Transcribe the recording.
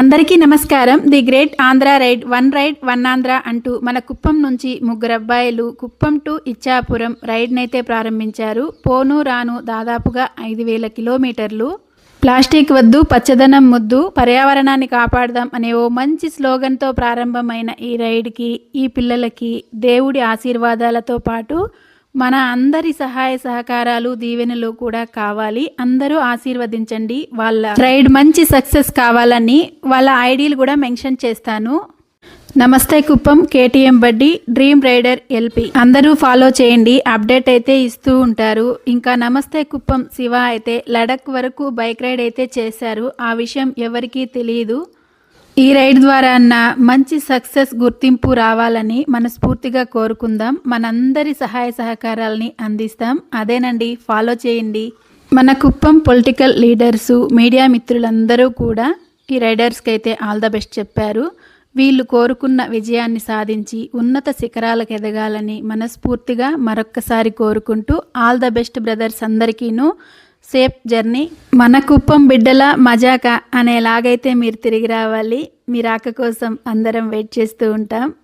అందరికీ నమస్కారం. The great Andhra ride one ride one Andhra అంటూ మన కుప్పం నుంచి ముగ్గురు అబ్బాయిలు కుప్పం టు ఇచ్చాపురం రైడ్నైతే ప్రారంభించారు. పోను రాను దాదాపుగా ఐదు వేల కిలోమీటర్లు. ప్లాస్టిక్ వద్దు పచ్చదనం ముద్దు పర్యావరణాన్ని కాపాడదాం అనే ఓ మంచి స్లోగన్తో ప్రారంభమైన ఈ రైడ్కి ఈ పిల్లలకి దేవుడి ఆశీర్వాదాలతో పాటు మన అందరి సహాయ సహకారాలు దీవెనలు కూడా కావాలి. అందరూ ఆశీర్వదించండి. వాళ్ళ రైడ్ మంచి సక్సెస్ కావాలని వాళ్ళ ఐడీలు కూడా మెన్షన్ చేస్తాను. నమస్తే Kuppam KTM buddy dream rider LP. అందరూ ఫాలో చేయండి. అప్డేట్ అయితే ఇస్తూ ఉంటారు. ఇంకా నమస్తే కుప్పం శివ అయితే లడక్ వరకు బైక్ రైడ్ అయితే చేశారు. ఆ విషయం ఎవరికీ తెలియదు ఈ రైడ్ ద్వారా అన్న మంచి సక్సెస్ గుర్తింపు రావాలని మనస్ఫూర్తిగా కోరుకుందాం. మనందరి సహాయ సహకారాలని అందిస్తాం. అదేనండి ఫాలో చేయండి. మన కుప్పం పొలిటికల్ లీడర్సు మీడియా మిత్రులందరూ కూడా ఈ రైడర్స్కి అయితే ఆల్ ద బెస్ట్ చెప్పారు. వీళ్ళు కోరుకున్న విజయాన్ని సాధించి ఉన్నత శిఖరాలకు ఎదగాలని మనస్ఫూర్తిగా మరొక్కసారి కోరుకుంటూ all the best brothers అందరికీను. Safe journey. మన కుప్పం బిడ్డల మజాక అనేలాగైతే మీరు తిరిగి రావాలి. మీ రాక కోసం అందరం వెయిట్ చేస్తూ ఉంటాం.